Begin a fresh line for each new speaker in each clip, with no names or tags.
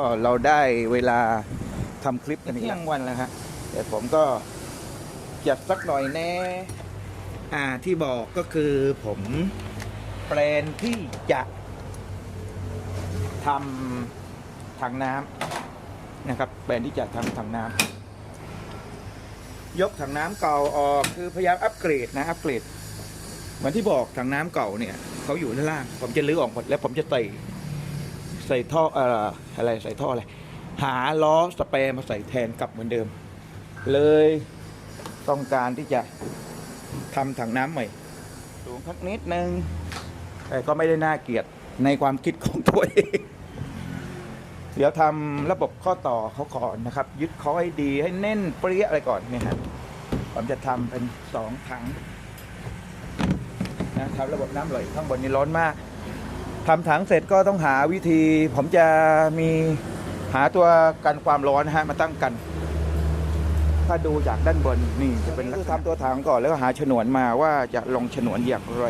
ก็เราได้เวลาทำคลิปกันเที่ยงวันแล้วฮะแต่ผมก็จัดสักหน่อยแน่อ่าที่บอกก็คือผมแปลนที่จะทำถังน้ำนะครับแปลนที่จะทำถังน้ำยกถังน้ำเก่าออกคือพยายามอัปเกรดนะอัปเกรดเหมือนที่บอกถังน้ำเก่าเนี่ยเขาอยู่ด้านล่าง ผมจะลื้อออกหมดแล้วผมจะใส่ ใส่ท่อเอ่ออะไรใส่ท่ออะไรหาล้อสเปรย์มาใส่แทนกลับเหมือนเดิม เลยต้องการที่จะทำถังน้ำใหม่สูงสักนิดนึงแต่ก็ไม่ได้น่าเกลียดในความคิดของตัวเองเดี๋ยวทำระบบข้อต่อเขาก่อนนะครับ ยึดเขาให้ดีให้แน่นเปรี้ยอะไรก่อนเนี่ยฮะผมจะทำเป็นสองถังนะครับระบบน้ำไหลข้างบนนี้ร้อนมาก ทำถังเสร็จก็ต้องหาวิธี ผมจะมีหาตัวกันความร้อนนะฮะมาตั้งกัน ถ้าดูจากด้านบนนี่จะเป็นลักษณะทำตัวถังก่อนแล้วก็หาฉนวนมาว่าจะลงฉนวนอย่างไร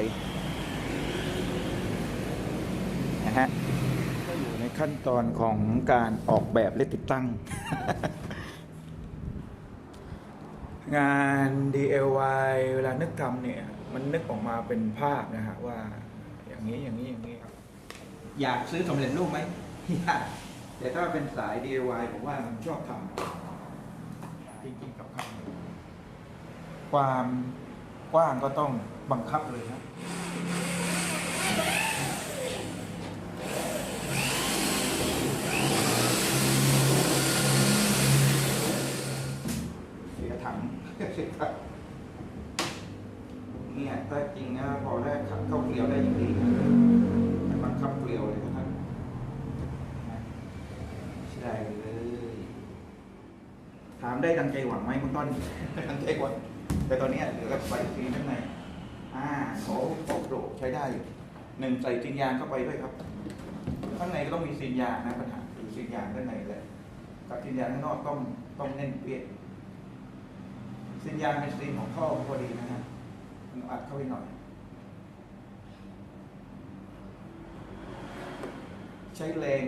นะฮะก็อยู่ในขั้นตอนของการออกแบบและติดตั้ง งาน DIY เวลานึกทำเนี่ย มันนึกออกมาเป็นภาพนะฮะว่าอย่างนี้อย่างนี้อย่างนี้ อยากซื้อสำเร็จรูปไหมอยากแต่ถ้าเป็นสาย DIY ผมว่ามันชอบทำจริงๆกับคำความกว้างก็ต้องบังคับเลยนะเสียถัง เสียถังเนี่ยถ้าจริงนะพอได้ขับเข้าเกลียวได้อย่างดีแต่บังคับเกลียวเลยนะครับใช่เลย ถามได้ดั งใจหวังไหมคุณต้นดังใจหวังแต่ตอนนี้เหลือกับไฟซีนข้างในอ่าเขาเขาโปรใช้ได้อยู่หนึ่งใส่ซีนยางเข้าไปด้วยครับ ข้างในก็ต้องมีซีนยางนะปัญหาคือซีนยางด้านในแหละกับซีนยางข้างนอกต้องต้องแน่นเปี้ยซีนยางเป็นซีนของท่อพอดีนะฮะมันอัดเข้าไปหน่อย ใช้แรง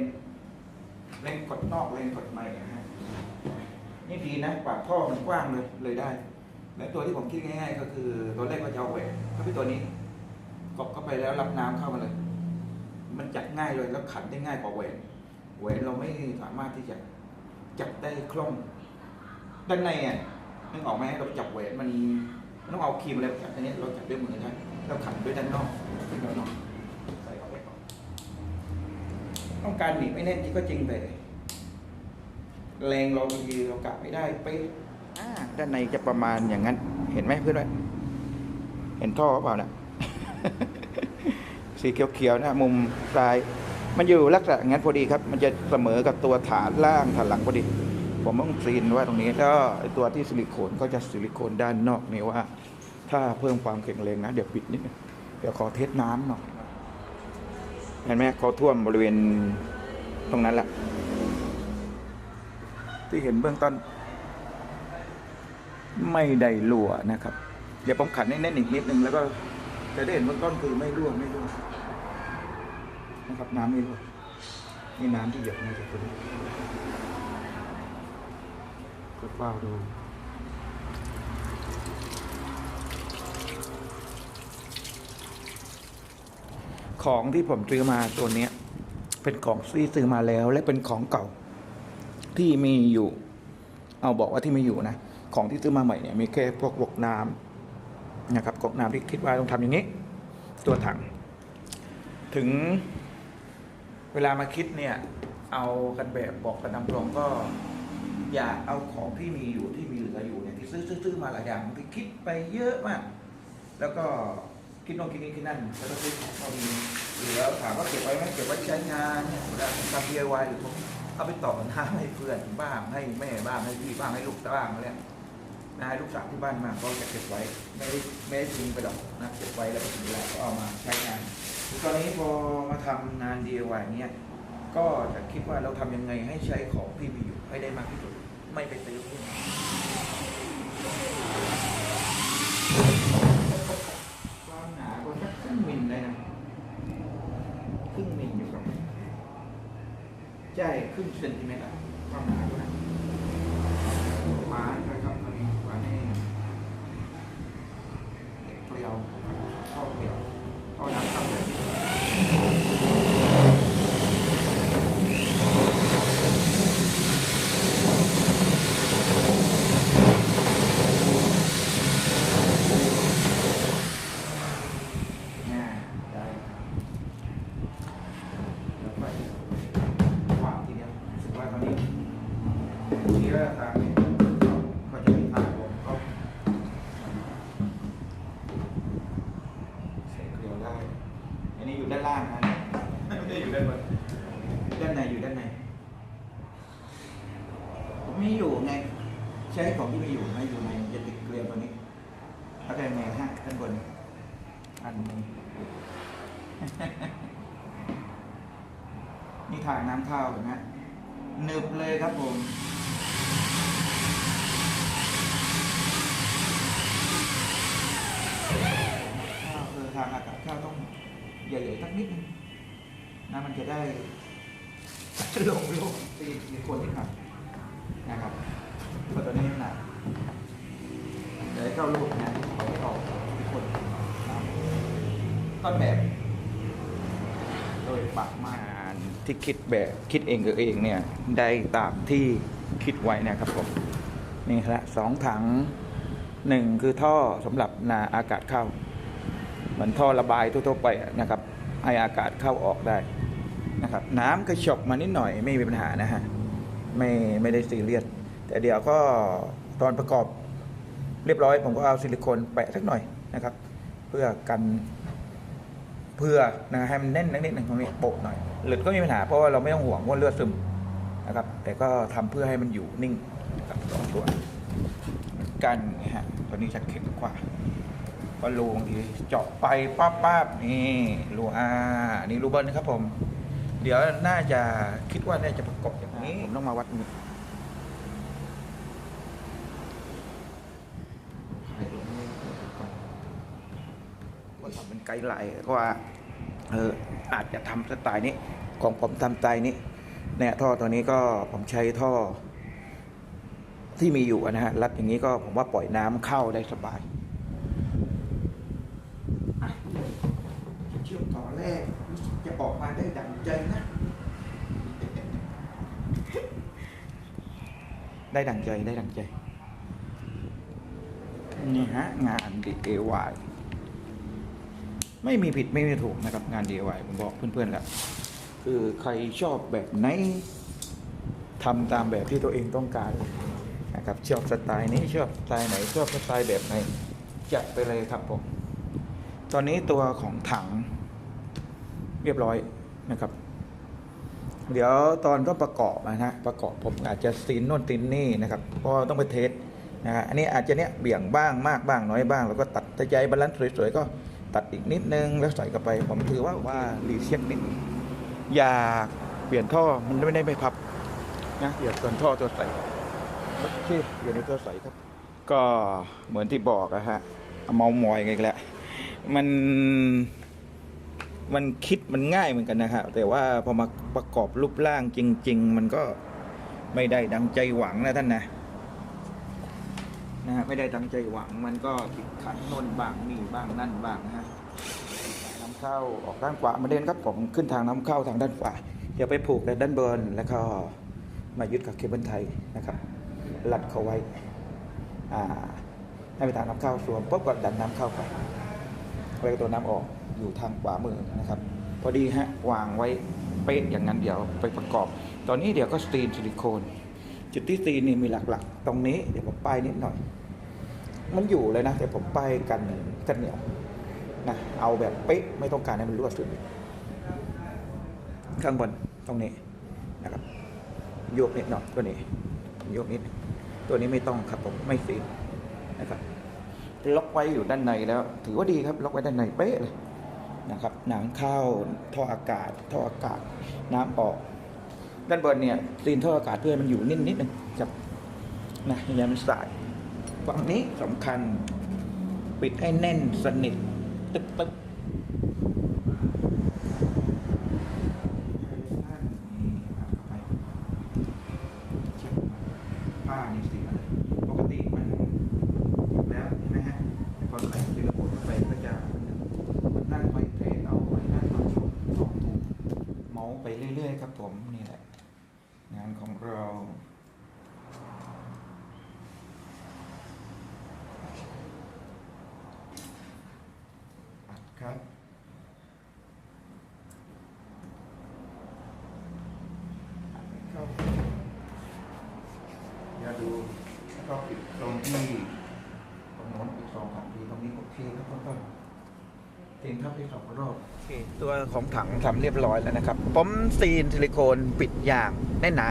แรงกดนอกแรงกดในนะฮะ นี่ดีนะปากท่อมันกว้างเลยเลยได้ และตัวที่ผมคิดง่าย ๆ ก็คือตัวแรกก็จะเอาแหวนเข้าไปตัวนี้กดเข้าไปแล้วรับน้ำเข้ามาเลย มันจับง่ายเลยแล้วขันได้ง่ายกว่าแหวนแหวนเราไม่สามารถที่จะจับได้คล่อง ด้านในอะนึกออกไหมเราจับแหวนมันมันต้องเอาครีมอะไรจับอันนี้เราจับด้วยมือได้เราขันด้วยด้านนอกด้านนอกใส่เข้าไปก่อนต้องการหนีบไม่แน่นจริงก็จริงแต่ แรงเราบางทีเรากะไม่ได้ไปด้านในจะประมาณอย่างนั้น เห็นไหมเพื่อนไหมเห็นท่อเปล่านะสีเขียวๆนะมุมปลาย มันอยู่ลักษณะอย่างนั้นพอดีครับ มันจะเสมอกับตัวฐานล่างฐานหลังพอดี ผมต้องซีนว่าตรงนี้แล้วตัวที่ซิลิโคนก็จะซิลิโคนด้านนอกนี่ว่า ถ้าเพิ่มความแข็งแรงนะเดี๋ยวปิดนิดนึงเดี๋ยวขอเทสน้ำหน่อยเห็นไหมเขาท่วมบริเวณตรงนั้นแหละ ที่เห็นเบื้องต้น ไม่ได้รั่วนะครับ เดี๋ยวผมขันให้แน่นอีกนิดนึงแล้วก็จะได้เห็นเบื้องต้นคือไม่รั่วไม่รั่วนะครับน้ำไม่รั่วนี่น้ำที่หยดมาจากตัวนี้ก็เฝ้าดูของที่ผมซื้อมาตัวนี้เป็นของที่ซื้อมาแล้ว และเป็นของเก่า ที่มีอยู่ เอาบอกว่าที่มีอยู่นะ ของที่ซื้อมาใหม่เนี่ยมีแค่พวกกกน้ำนะครับกกน้ำที่คิดว่าต้องทำอย่างนี้ ตัวถัง ถึงเวลามาคิดเนี่ย เอากันแบบบอกกันตามตรงก็ อย่าเอาของที่มีอยู่ที่มีเหลืออยู่เนี่ยที่ซื้อซื้อซื้อมาหลายอย่างที่คิดไปเยอะมาก แล้วก็คิดโน่นคิดนี่คิดนั่นแล้วก็ซื้อของพอมีเหลือถามว่าเก็บไว้ไหมเก็บไว้ใช้งานเนี่ยเวลาทำ DIY หรือผม เอาไปต่อน้ำให้เพื่อนบ้างให้แม่บ้างให้พี่บ้างให้ลูกบ้างอะไรนะให้ลูกสาวที่บ้านมากก็จะเก็บไว้ไม่ได้ไม่ได้ทิ้งไปหรอกนะเก็บไว้แล้วก็ถึงเวลาก็เอามาใช้งานตอนนี้พอมาทำงาน DIY เนี้ยก็จะคิดว่าเราทำยังไงให้ใช้ของที่มีอยู่ให้ได้มากที่สุดไม่ไปซื้อหุ้นความหนาก็สักครึ่งมิลได้นะครึ่งมิล ใช่ครึ่งเซนติเมตรประมาณ อยู่ไงใช้ของที่มีอยู่ไม่อยู่ในจะติดเกลียวตัวนี้แล้วก็ยังไงฮะด้านบนอันนี้นี่ทางน้ำเข้าเห็นไหมหนึบเลยครับผมข้าวคือทางอากาศข้าวต้องใหญ่ๆสักนิดนึงนะมันจะได้ลงลงตีคนที่หนัก นะครับเพราะตัวนี้หนักเดี๋ยวเข้าลูกนะเอาไม่ออกทุกคนนะต้นแบบ โดยประมาที่คิดแบบคิดเองกับเองเนี่ยได้ตามที่คิดไว้นะครับผมนี่ครับสองถังหนึ่งคือท่อสำหรับนาอากาศเข้า เหมือนท่อระบายทั่วๆไปนะครับให้อากาศเข้าออกได้นะครับ น้ำกระชอกมานิดหน่อยไม่มีปัญหานะฮะ ไม่ไม่ได้ซีเรียสแต่เดี๋ยวก็ตอนประกอบเรียบร้อย ผมก็เอาซิลิโคนแปะสักหน่อยนะครับ เพื่อกันเพื่อนะให้มันแน่นนิดหนึ่งตรงนี้โปะหน่อยหลุดก็มีปัญหาเพราะว่าเราไม่ต้องห่วงว่าเลือดซึมนะครับ แต่ก็ทำเพื่อให้มันอยู่นิ่งกับสองตัวกันนะฮะตัวนี้จะแข็งกว่าก็รูบางทีเจาะไปปั๊บปั๊บนี่รูอานี่รูเบิลนครับผม เดี๋ยวน่าจะคิดว่าน่าจะประกอบอย่าง นี้ผมต้องมาวัดนี้ก็ทำเป็นไกด์ไลน์ก็ว่าเอออาจจะทำสไตล์นี้ ของผมทำสไตล์นี้เนี่ยท่อตัวนี้ก็ผมใช้ท่อ ที่มีอยู่นะฮะรัดอย่างนี้ก็ผมว่าปล่อยน้ำเข้าได้สบายอะเชื่อมต่อแรกรู้สึกจะออกมาได้ดังใจนะ ได้ดังใจได้ดังใจ นี่ฮะ งาน DIY ไม่มีผิดไม่มีถูกนะครับ งาน DIY ผมบอกเพื่อนๆแล้วคือใครชอบแบบไหนทำตามแบบที่ตัวเองต้องการนะครับชอบสไตล์นี้ชอบสไตล์ไหนชอบสไตล์แบบไหนจัดไปเลยครับผม ตอนนี้ตัวของถังเรียบร้อยนะครับ เดี๋ยวตอนก็ประกอบนะฮะประกอบผมอาจจะซีนโน่นซีนนี่นะครับเพราะว่าต้องไปเทสนะฮะอันนี้อาจจะเนี้ยเบี่ยงบ้างมากบ้างน้อยบ้างแล้วก็ตัดตะใจบาลานซ์สวยๆก็ตัดอีกนิดนึงแล้วใส่เข้าไป ผมถือว่าว่ารีเช็คนิดนึงอยากเปลี่ยนท่อมันไม่ได้ไม่พับนะเปลี่ยนส่วนท่อตัวใส่โอเคเปลี่ยนในตัวใส่ครับ ก็เหมือนที่บอกอะฮะเอาเมามอยกันอีกแล้วมัน มันคิดมันง่ายเหมือนกันนะครับแต่ว่าพอมาประกอบรูปร่างจริง ๆ มันก็ไม่ได้ดังใจหวังนะท่านนะนะฮะไม่ได้ดังใจหวังมันก็ติดขัดนนบ้างนี่บ้างนั่นบ้างนะฮะน้ำเข้าออกด้านขวามาเด่นครับผมขึ้นทางน้ำเข้าทางด้านขวาอย่าไปผูกแต่ด้านบนแล้วก็มายึดกับเคเบิลไทยนะครับรัดเขาไว้อ่าให้ไปทางน้ำเข้าสวมปุ๊บก็ดันน้ำเข้าไปแล้วก็ตัวน้ำออก อยู่ทางขวามือนะครับ พอดีฮะวางไว้เป๊ะอย่างนั้นเดี๋ยวไปประกอบ ตอนนี้เดี๋ยวก็สตรีนซิลิโคน จุดที่สตีนนี่มีหลักๆ ตรงนี้เดี๋ยวผมป้ายนิดหน่อย มันอยู่เลยนะแต่ผมป้ายกันกันเหนียวนะเอาแบบเป๊ะไม่ต้องการให้มันรั่วซึมข้างบนตรงนี้นะครับโยกนิดหน่อยตัวนี้โยกนิดตัวนี้ไม่ต้องครับผมไม่ซีนนะครับล็อกไว้อยู่ด้านในแล้ว ถือว่าดีครับ ล็อกไว้ด้านในเป๊ะเลย นะครับน้ำเข้าท่ออากาศท่ออากาศน้ำออกด้านบนเนี่ยซีนท่ออากาศเพื่อมันอยู่นิ่นิดนึงครับนะอย่ามันสายฝั่งนี้สำคัญ ปิดให้แน่นสนิทตึ๊บตึ๊บนี่ไป ผ้านี่สีอะไรปกติมันอยู่แล้วใช่ไหมฮะแต่พอใส่ซิลิโคนเข้าไปก็จะมันนั่งไปเทสเอาไปนั่งมาชมลองถูกเมาส์ไปเรื่อยๆครับผมนี่แหละ งานของเราอัดครับ เข้าอย่าดูแล้ว ก็ปิดตรงที่ตรงโน้นอีกสองสามทีตรงนี้โอเคครับต้นต้นเองครับที่สองรอบโอเคตัวของถังทำเรียบร้อยแล้วนะครับป้อมซีนซิลิโคนปิดอย่างแน่นหนา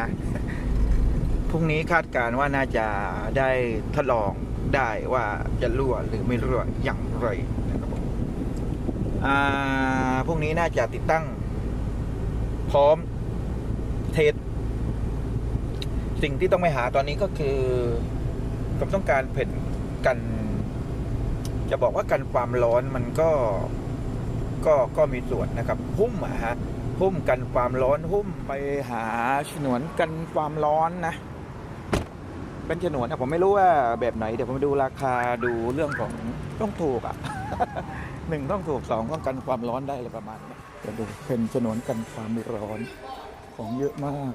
พรุ่งนี้คาดการณ์ว่าน่าจะได้ทดลองได้ว่าจะรั่วหรือไม่รั่วอย่างไรนะครับผมอ่าพรุ่งนี้น่าจะติดตั้ง พร้อมเทสสิ่งที่ต้องไปหาตอนนี้ก็คือ ผมต้องการเผ่นกัน จะบอกว่ากันความร้อนมันก็ก็ก็มีส่วนนะครับ หุ้มอะฮะหุ้มกันความร้อนหุ้มไปหาฉนวนกันความร้อนนะ เป็นฉนวนนะผมไม่รู้ว่าแบบไหนเดี๋ยวผมดูราคาดูเรื่องของต้องถูกอะหนึ่งต้องถูกสองต้องกันความร้อนได้อะไรประมาณนี้เดี๋ยวดูเป็นฉนวนกันความร้อนของเยอะมาก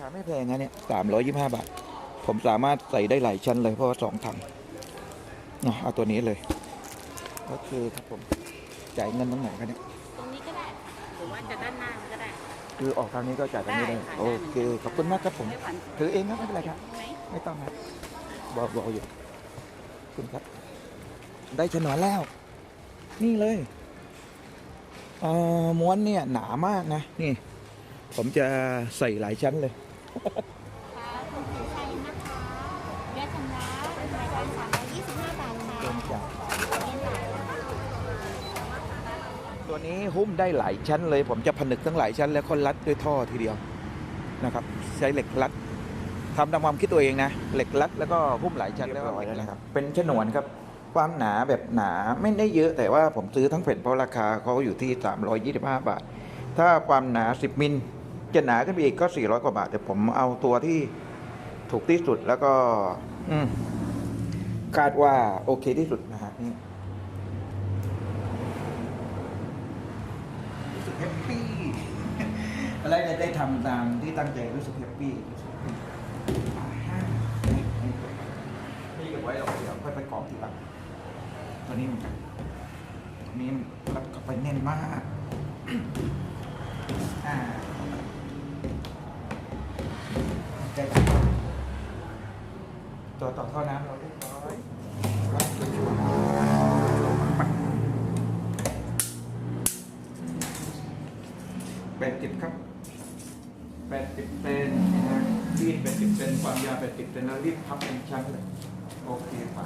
คาไม่แพงนะเนี่ยสามร้อยยี่ห้าบาท ผมสามารถใส่ได้หลายชั้นเลยเพราะว่าสองถังเนาะเอาตัวนี้เลย โอเคครับผม จ่ายเงินตรงไหนครับเนี่ย
ตรงนี้ก็ได้ หรือว่าจะด้านหน้าก็ได้
คือออกทางนี้ก็จ่ายทางนี้ได้
ได้ค่ะ
โอเค ขอบคุณมากครับผม
ไม่ผัน
ถือเองครับไม่เป็นไรครับ
ไหม
ไม่ต้องครับบอกบอกอยู่ขอบคุณครับ ได้ฉนวนแล้ว นี่เลยเอ่อม้วนเนี่ยหนามากนะ นี่ ผมจะใส่หลายชั้นเลย
ค่ะคุณสีชัยนะคะยอดชำระรายการสามร้อยยี่สิบห้าบาทค่ะ
เริ่มจาก
เรียนหลัง
ตัวนี้หุ้มได้หลายชั้นเลย ผมจะผนึกทั้งหลายชั้น แล้วก็รัดด้วยท่อทีเดียวนะครับ ใช้เหล็กรัดทำตามความคิดตัวเองนะ เหล็กรัดแล้วก็หุ้มหลายชั้นแล้วก็นะครับ เป็นฉนวนครับความหนาแบบหนาไม่ได้เยอะแต่ว่าผมซื้อทั้งแผ่นเพราะราคาเขาอยู่ที่ 325 บาท ถ้าความหนา 10 มิล จะหนาขึ้นไปอีกก็ 400 กว่าบาท แต่ผมเอาตัวที่ถูกที่สุดแล้วก็อืมคาดว่าโอเคที่สุดนะฮะนี่รู้สึกแฮปปี้อะไรจะได้ทำตามที่ตั้งใจรู้สึกแฮปปี้รู้สึกแฮปปี้อ่าฮะไม่เก็บไว้หรอกเดี๋ยวค่อยไปกรอกทีหลังตัวนี้มันตัวนี้มันรัดเข้าไปแน่นมากอ่า ตัวต่อท่อน้ำเราเรียบร้อยรัดชัวร์ๆปักแปดสิบครับแปดสิบเซนนะรีดแปดสิบเซนความยาวแปดสิบเซนแล้วรีดพับเป็นชั้นเลยโอเคป่ะ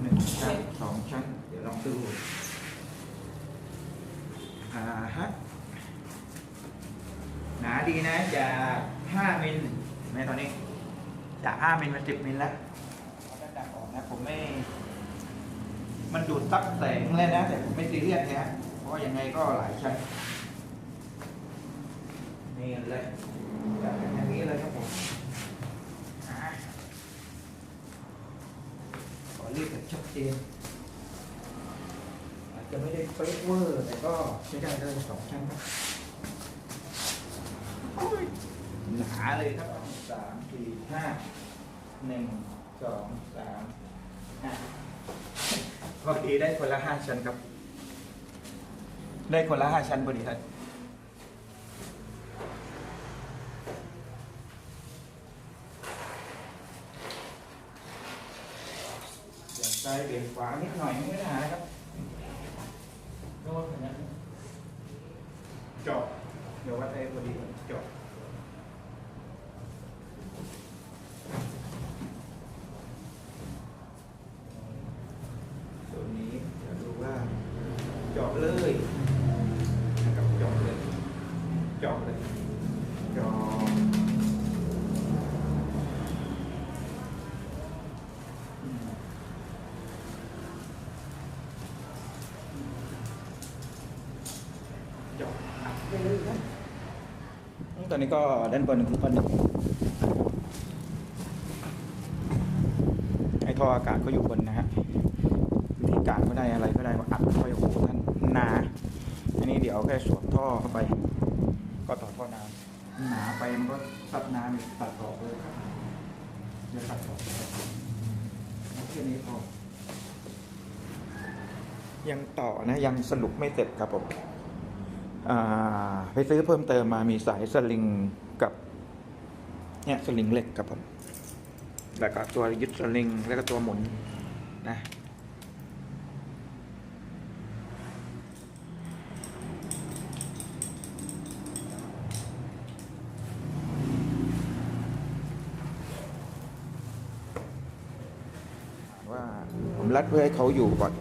หนึ่งชั้นสองชั้น เดี๋ยวลองดูอ่าฮะหนาดีนะจากห้ามิลเห็นไหมตอนนี้ จากห้ามิลเป็นสิบมิลแล้วเอาด้านดักออกนะผมไม่ มันดูดซับแสงเลยนะ แต่ผมไม่ซีเรียสนะเพราะว่ายังไงก็หลายชั้นนี่เลยจัดเป็นอย่างนี้เลยครับผมอะขอเรียกแบบชัดเจนอาจจะไม่ได้เป๊ะเวอร์ แต่ก็ใช้ได้เลยสองชั้นครับโอ้ยหนาเลยครับสามสี่ห้า หนึ่งสองสามห้าพอดีได้คนละห้าชั้นครับ ได้คนละห้าชั้นพอดีครับเบี่ยงซ้ายเบี่ยงขวานิดหน่อยไม่ได้นะครับโน้ตอย่างนั้นเจาะเดี๋ยววัดได้พอดี อันนี้ก็ด้านบนคือพันหนึ่งไอท่ออากาศก็อยู่บนนะฮะวิธีการก็ได้อะไรก็ได้มาอัดเข้าไปโอ้โหท่านหนาอันนี้เดี๋ยวแค่สวมท่อเข้าไป ก็ต่อท่อน้ำหนาไปมันก็ตัดน้ำอีกตัดออกเลยครับเดี๋ยวตัดออกเลยแค่นี้พอยังต่อนะยังสรุปไม่เสร็จครับผม ไปซื้อเพิ่มเติมมามีสายสลิงกับเนี่ยสลิงเหล็กครับผมแล้วก็ตัวยึดสลิงแล้วก็ตัวหมุนนะว่าผมรัดเพื่อให้เขาอยู่ก่อน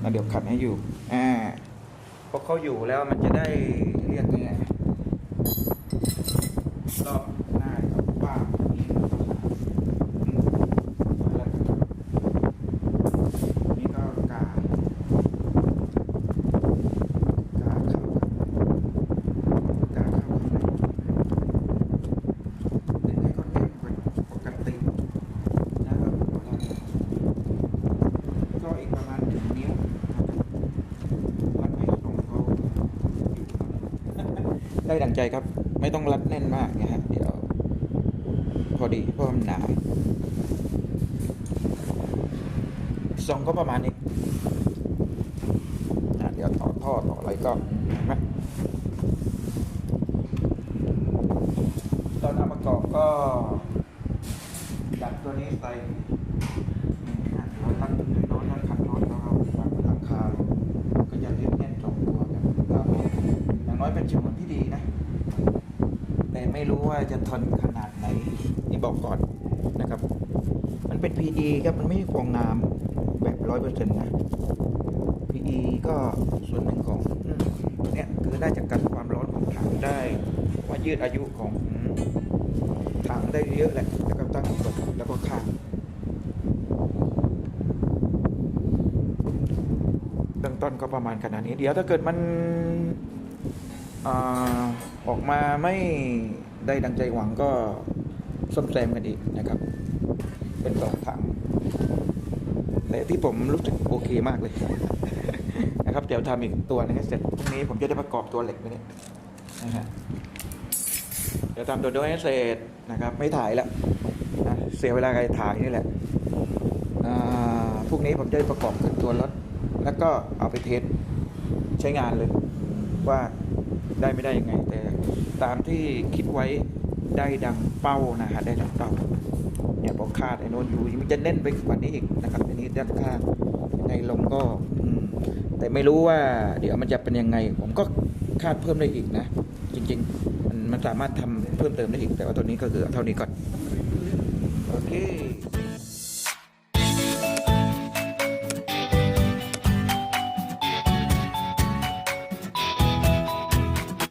แล้วเดี๋ยวขัดให้อยู่อ่า เขาอยู่แล้วมันจะได้เรียกยังไงรอบหน้ากับป้านี่อืมแล้วนี่ก็กา กาเข้ากับกาเข้าข้างในดึงให้เขาเต็มกว่าปกติ นะครับก็อีกประมาณหนึ่งนิ้วรัดให้ตรงเขาอยู่ได้ดัง ใจครับ ไม่ต้องรัดแน่นมากนะฮะเดี๋ยว พอดีเพราะมันหนาทรงก็ประมาณนี้อะเดี๋ยวต่อท่อต่ออะไรก็เห็นไหมตอนเอาประกอบก็ดัดตัวนี้ใส่ร้อยลัดร้อยลัดขัดร้อยแล้วเอาวางบนหลังคาก็จะเรียบแน่นตรงตัวแบบครับอย่างน้อยเป็นฉนวนที่ดีนะ แต่ ไม่รู้ว่าจะทนขนาดไหนนี่บอกก่อนนะครับ มันเป็น PE ครับมันไม่ใช่ฟองน้ำแบบร้อยเปอร์เซ็นต์นะ PE ก็ส่วนหนึ่งของอเนี้ยคือได้จากกันความร้อนของถังได้ว่ายืดอายุของถังได้เยอะแหละแล้วก็ตั้งกดแล้วก็ข้างเบื้องต้นก็ประมาณขนาดนี้ เดี๋ยวถ้าเกิดมันอออกมาไม่ ได้ดังใจหวังก็ซ่อมแซมกันอีกนะครับ เป็นสองถังแต่ที่ผมรู้สึกโอเคมากเลยนะครับเดี๋ยวทำอีกตัวนึงให้เสร็จพรุ่งนี้ผมจะได้ประกอบตัวเหล็กไปเนี่ยนะฮะเดี๋ยวทำตัวด้วยให้เสร็จนะครับ ไม่ถ่ายแล้วนะเสียเวลาการถ่ายนี่แหละอ่าพวกนี้ผมจะได้ประกอบขึ้นตัวรถ แล้วก็เอาไปเทสใช้งานเลย ว่าได้ไม่ได้ยังไงแต่ ตามที่คิดไว้ได้ดังเป้านะฮะได้ดังเป้าเนี่ยพอคาดไอ้โนนอยู่มันจะเน่นไปกว่านี้อีกนะครับอันนี้ด้านข้างในลงก็แต่ไม่รู้ว่า เดี๋ยวมันจะเป็นยังไง ผมก็คาดเพิ่มได้อีกนะ จริงๆ มันมันสามารถทำเพิ่มเติมได้อีก แต่ว่าตัวนี้ก็คือเอเท่านี้ก่อน โอเค